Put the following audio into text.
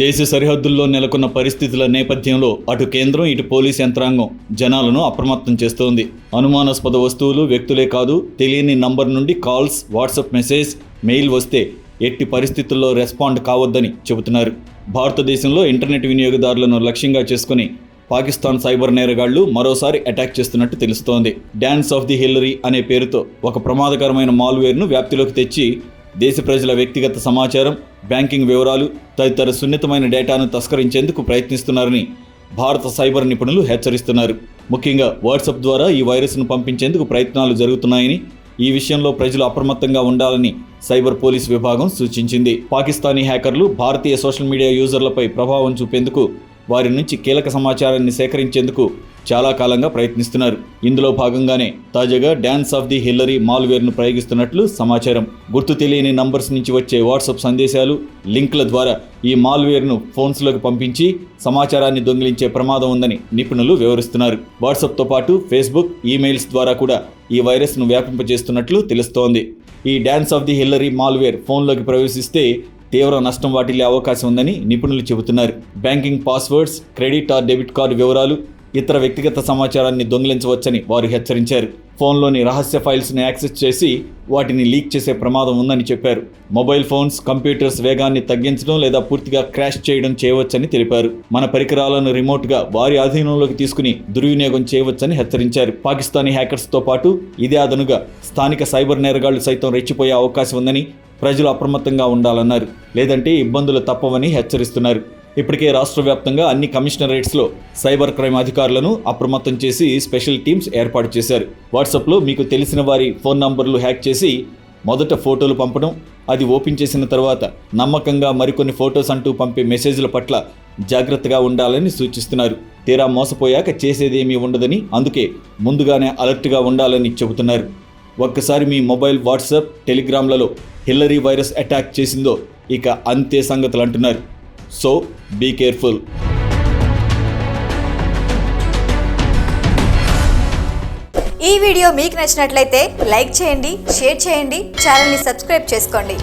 దేశ సరిహద్దుల్లో నెలకొన్న పరిస్థితుల నేపథ్యంలో అటు కేంద్రం ఇటు పోలీస్ యంత్రాంగం జనాలను అప్రమత్తం చేస్తోంది. అనుమానాస్పద వస్తువులు వ్యక్తులే కాదు తెలియని నంబర్ నుండి కాల్స్ వాట్సాప్ మెసేజ్ మెయిల్ వస్తే ఎట్టి పరిస్థితుల్లో రెస్పాండ్ కావద్దని చెబుతున్నారు. భారతదేశంలో ఇంటర్నెట్ వినియోగదారులను లక్ష్యంగా చేసుకుని పాకిస్తాన్ సైబర్ నేరగాళ్ళు మరోసారి అటాక్ చేస్తున్నట్టు తెలుస్తోంది. డ్యాన్స్ ఆఫ్ ది హిల్లరీ అనే పేరుతో ఒక ప్రమాదకరమైన మాల్వేర్ను వ్యాప్తిలోకి తెచ్చి దేశ ప్రజల వ్యక్తిగత సమాచారం బ్యాంకింగ్ వివరాలు తదితర సున్నితమైన డేటాను తస్కరించేందుకు ప్రయత్నిస్తున్నారని భారత సైబర్ నిపుణులు హెచ్చరిస్తున్నారు. ముఖ్యంగా వాట్సాప్ ద్వారా ఈ వైరస్ను పంపించేందుకు ప్రయత్నాలు జరుగుతున్నాయని ఈ విషయంలో ప్రజలు అప్రమత్తంగా ఉండాలని సైబర్ పోలీస్ విభాగం సూచించింది. పాకిస్తానీ హ్యాకర్లు భారతీయ సోషల్ మీడియా యూజర్లపై ప్రభావం చూపేందుకు వారి నుంచి కీలక సమాచారాన్ని సేకరించేందుకు చాలా కాలంగా ప్రయత్నిస్తున్నారు. ఇందులో భాగంగానే తాజాగా డ్యాన్స్ ఆఫ్ ది హిల్లరీ మాల్వేర్ను ప్రయోగిస్తున్నట్లు సమాచారం. గుర్తు తెలియని నంబర్స్ నుంచి వచ్చే వాట్సాప్ సందేశాలు లింక్ల ద్వారా ఈ మాల్వేర్ను ఫోన్స్లోకి పంపించి సమాచారాన్ని దొంగిలించే ప్రమాదం ఉందని నిపుణులు వివరిస్తున్నారు. వాట్సాప్తో పాటు ఫేస్బుక్ ఈమెయిల్స్ ద్వారా కూడా ఈ వైరస్ను వ్యాపింపజేస్తున్నట్లు తెలుస్తోంది. ఈ dance of the Hillary malware ఫోన్లోకి ప్రవేశిస్తే తీవ్ర నష్టం వాటిల్లే అవకాశం ఉందని నిపుణులు చెబుతున్నారు. Banking passwords credit or debit card వివరాలు ఇతర వ్యక్తిగత సమాచారాన్ని దొంగిలించవచ్చని వారు హెచ్చరించారు. ఫోన్లోని రహస్య ఫైల్స్ని యాక్సెస్ చేసి వాటిని లీక్ చేసే ప్రమాదం ఉందని చెప్పారు. మొబైల్ ఫోన్స్ కంప్యూటర్స్ వేగాన్ని తగ్గించడం లేదా పూర్తిగా క్రాష్ చేయడం చేయవచ్చని తెలిపారు. మన పరికరాలను రిమోట్గా వారి అధీనంలోకి తీసుకుని దుర్వినియోగం చేయవచ్చని హెచ్చరించారు. పాకిస్తానీ హ్యాకర్స్తో పాటు ఇదే అదనుగా స్థానిక సైబర్ నేరగాళ్ళు సైతం రెచ్చిపోయే అవకాశం ఉందని ప్రజలు అప్రమత్తంగా ఉండాలన్నారు. లేదంటే ఇబ్బందులు తప్పవని హెచ్చరిస్తున్నారు. ఇప్పటికే రాష్ట్ర వ్యాప్తంగా అన్ని కమిషనరేట్స్లో సైబర్ క్రైమ్ అధికారులను అప్రమత్తం చేసి స్పెషల్ టీమ్స్ ఏర్పాటు చేశారు. వాట్సాప్లో మీకు తెలిసిన వారి ఫోన్ నంబర్లు హ్యాక్ చేసి మొదట ఫోటోలు పంపడం అది ఓపెన్ చేసిన తర్వాత నమ్మకంగా మరికొన్ని ఫోటోస్ అంటూ పంపే మెసేజ్ల పట్ల జాగ్రత్తగా ఉండాలని సూచిస్తున్నారు. తీరా మోసపోయాక చేసేదేమీ ఉండదని అందుకే ముందుగానే అలర్ట్గా ఉండాలని చెబుతున్నారు. ఒక్కసారి మీ మొబైల్ వాట్సాప్ టెలిగ్రామ్లలో హిల్లరీ వైరస్ అటాక్ చేసిందో ఇక అంతే సంగతులు అంటున్నారు సో బీ కేర్ఫుల్. ఈ వీడియో మీకు నచ్చినట్లయితే లైక్ చేయండి షేర్ చేయండి ఛానల్ని సబ్స్క్రైబ్ చేసుకోండి.